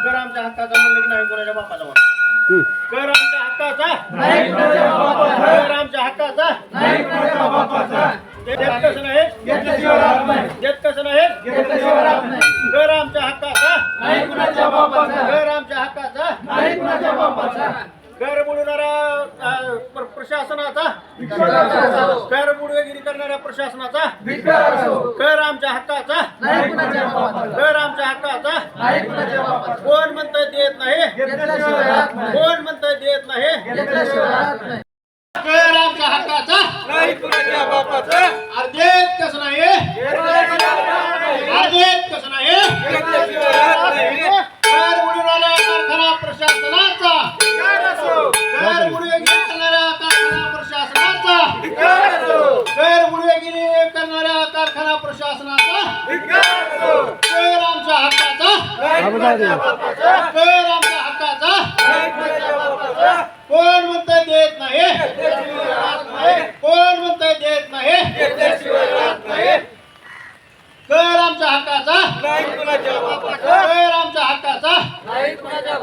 कर आमच्या हक्काचा म्हणलं की नाही कोणाच्या बापाचा म्हणा कर आमच्या हक्काचा कर आमच्या हक्काचा देत कसं नाही देत कसं नाही? कर आमच्या हक्काचा कर आमच्या हक्काचा अं, प्र- प्रशासनाचा कर बुडवेगिरी करणाऱ्या प्रशासनाचा कर आमच्या हक्काचा कर आमच्या हक्काचा कोण म्हणतंय देत नाही? कोण म्हणतंय देत नाही. अर्धेत कसं नाही? अर्धेत कसं नाही? बुडवणाऱ्या कारखाना प्रशासनाचा. करणाऱ्या कारखाना प्रशासनाचा. कर बुडवेगिरी करणाऱ्या कारखाना प्रशासनाचा. आमच्या हक्काचा. कर आमच्या हक्काचा. कोण म्हणतंय देत नाही कोण म्हणतंय देत नाही कर आमच्या हक्काचा आमच्या हक्काचा नाही कुणाच्या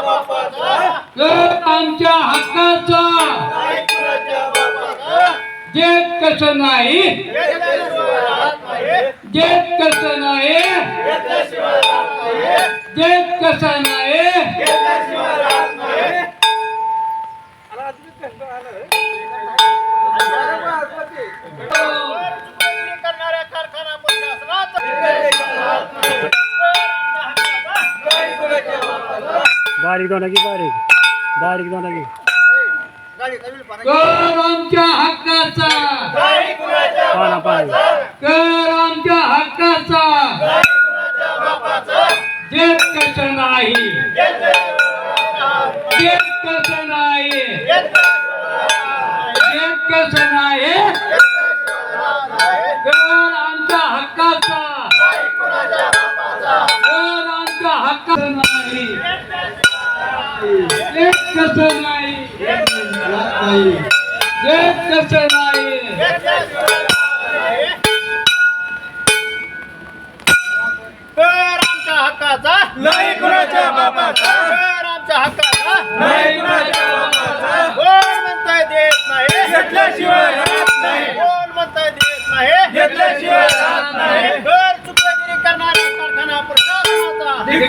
बापाचा, कर आमच्या हक्काचा नाही कुणाच्या बापाचा, देत कसं राहत नाही, देत कसं नाही घेतल्याशिवाय राहत नाही, देत कसं नाही. बारीक दोन की बारीक. बारीक दोन की गाडी नवीन पाना. कर आमच्या हक्काचा. पाना पाना कर आमच्या हक्काचा. देत कसं नाही. देत कसं नाही. देत कसं नाही. कर आमच्या हक्काचा. कर आमच्या हक्काचा नाही. कसं नाही कसं नाही आमच्या हक्काचा नाही कुणाच्या बापाचा आमच्या हक्काचा नाही कुणाच्या बापाचा कोण म्हणताय देत नाही घेतल्याशिवाय राहत नाही कोण म्हणताय देत नाही घेतल्याशिवाय राहत नाही चुकवेगिरी करणाऱ्या कारखाना प्रशासनाचा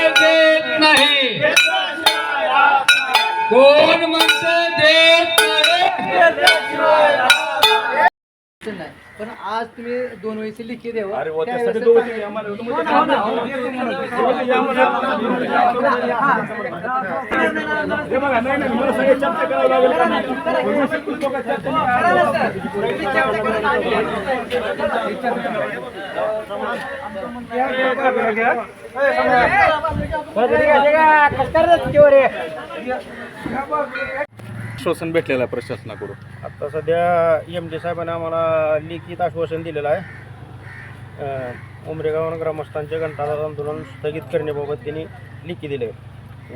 आज तुम्ही दोन वेळेची लिखी द्यावं अरे त्या त्यासाठी व्यवस्थेत दोघं चांगलं- आम्हाला हो ना, हो ना. हे बघा नाही नाही मला सगळे चर्चा करावं लागेल का नाही? आश्वासन भेटलेलं आहे प्रशासनाकडून? आता सध्या एम डी साहेबांनी आम्हाला लिखित आश्वासन दिलेलं आहे. उमरेगाव ग्रामस्थांचे घंटानाद आंदोलन स्थगित करण्याबाबत त्यांनी लिखी दिले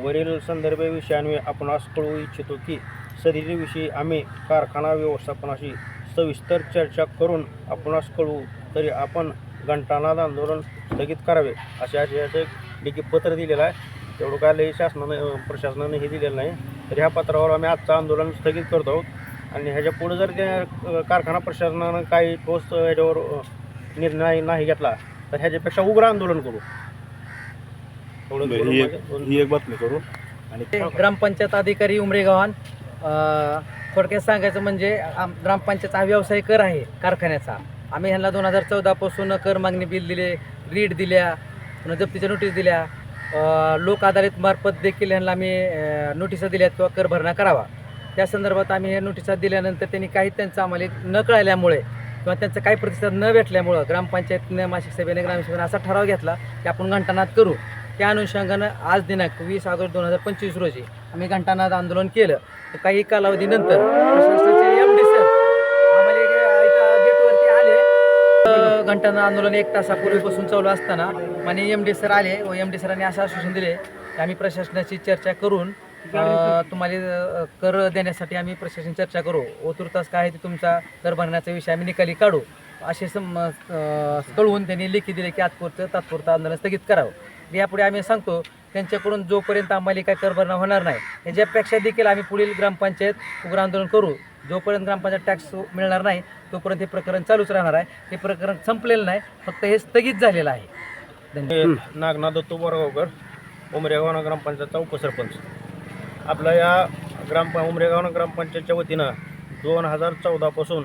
वरील संदर्भ विषयान्वये आपणास कळवू इच्छितो की सदरीविषयी आम्ही कारखाना व्यवस्थापनाशी सविस्तर चर्चा करून आपणास कळवू तरी आपण घंटानाद आंदोलन स्थगित करावे अशा आशयाचं एक लिखित पत्र दिलेलं आहे. तेवढं काय लई शासनानं प्रशासनानं हे दिलेलं नाही. तर ह्या पत्रावर आम्ही आजचं आंदोलन स्थगित करतो. आहोत आणि ह्याच्या पुढे जर त्या कारखाना प्रशासनानं काही ठोस ह्याच्यावर निर्णय नाही घेतला तर ह्याच्यापेक्षा उग्र आंदोलन करू. ही एक ही बातमी करू. आणि ग्रामपंचायत अधिकारी उमरेगावान अ, थोडक्यात सांगायचं म्हणजे आम ग्रामपंचायतचा हा व्यवसाय कर आहे कारखान्याचा. आम्ही ह्यांना दोन हजार चौदापासून कर मागणी बिल दिले रीड दिल्या पुन्हा जप्तीच्या नोटीस दिल्या. लोक आधारित मार्फत देखील यांना आम्ही नोटिसा दिल्यात किंवा कर भरणा करावा. त्या संदर्भात आम्ही हे नोटिसा दिल्यानंतर त्यांनी काही त्यांचं आम्हाला न कळल्यामुळे किंवा त्यांचा काही प्रतिसाद न भेटल्यामुळं ग्रामपंचायतनं मासिक सभेने ग्रामसभेने असा ठराव घेतला की आपण घंटानाद करू. त्या अनुषंगानं आज दिनांक वीस ऑगस्ट दोन हजार पंचवीस रोजी आम्ही घंटानाद आंदोलन केलं. तर काही कालावधीनंतर प्रशासनाचे एम डी सर आम्हाला इथे- इथं गेटवरती आले अ, आंदोलन एक तासापूर्वीपासून चालू असताना माने एम डी सर आले व एम डी सरांनी असं आश्वासन दिले की आम्ही प्रशासनाची चर्चा करून तुम्हाला कर देण्यासाठी आम्ही प्रशासन चर्चा करू. व तुर्तास काय आहे ते तुमचा कर भरण्याचा विषय आम्ही निकाली काढू. असे सम कळवून त्यांनी लेखी दिले की आजपुरतं तात्पुरतं आंदोलन स्थगित करावं. यापुढे आम्ही सांगतो त्यांच्याकडून जोपर्यंत आम्हाला काय करभरणा होणार नाही याच्यापेक्षा देखील आम्ही पुढील ग्रामपंचायत उग्र आंदोलन करू. जोपर्यंत ग्रामपंचायत टॅक्स मिळणार नाही तोपर्यंत हे प्रकरण चालूच राहणार आहे. हे प्रकरण संपलेलं नाही फक्त हे स्थगित झालेलं आहे. धन्यवाद. नागनाथ दत्तू बोरगावकर उमरेगावना ग्रामपंचायतचा उपसरपंच. आपल्या या ग्राम उमरेगाव ग्रामपंचायतच्या वतीनं दोन हजार चौदापासून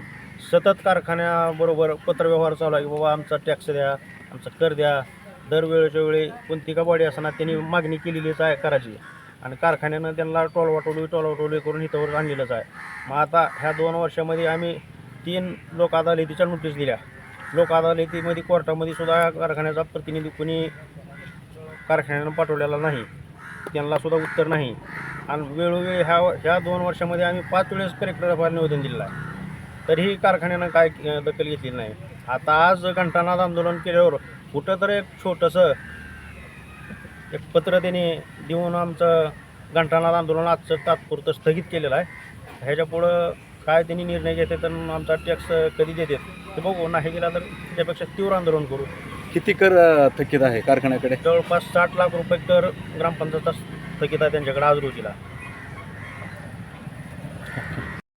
सतत कारखान्याबरोबर पत्रव्यवहार चालू आहे की बाबा आमचा टॅक्स द्या आमचा कर द्या दरवेळेच्या वेळी कोणती का बॉडी असताना त्यांनी मागणी केलेलीच आहे करायची. आणि कारखान्यानं त्यांना टोलवाटोली टोलवाटोली करून हितावर आणलेलंच आहे. मग आता ह्या दोन वर्षामध्ये आम्ही तीन लोक अदालतीच्या नोटीस दिल्या. लोक अदालतीमध्ये कोर्टामध्ये सुद्धा कारखान्याचा प्रतिनिधी कोणी कारखान्यानं पाठवलेला नाही. त्यांना सुद्धा उत्तर नाही. आणि वेळोवेळी ह्या ह्या दोन वर्षामध्ये आम्ही पाच वेळेस कलेक्टरला निवेदन दिलेलं आहे. तरीही कारखान्यानं काय दखल घेतली नाही. आता आज घंटानाद आंदोलन केल्यावर कुठं तर एक छोटंसं एक पत्र त्यांनी देऊन आमचं घंटानाद आंदोलन आजचं तात्पुरतं स्थगित केलेलं आहे. ह्याच्या पुढं काय त्यांनी निर्णय घेतात आणि आमचा टॅक्स कधी देतात ते बघू. नाही गेला तर त्यापेक्षा तीव्र आंदोलन करू. किती कर थकीत आहे कारखान्याकडे? जवळपास साठ लाख रुपये कर ग्रामपंचायतचा थकीत आहे त्यांच्याकडे आज रोजीला.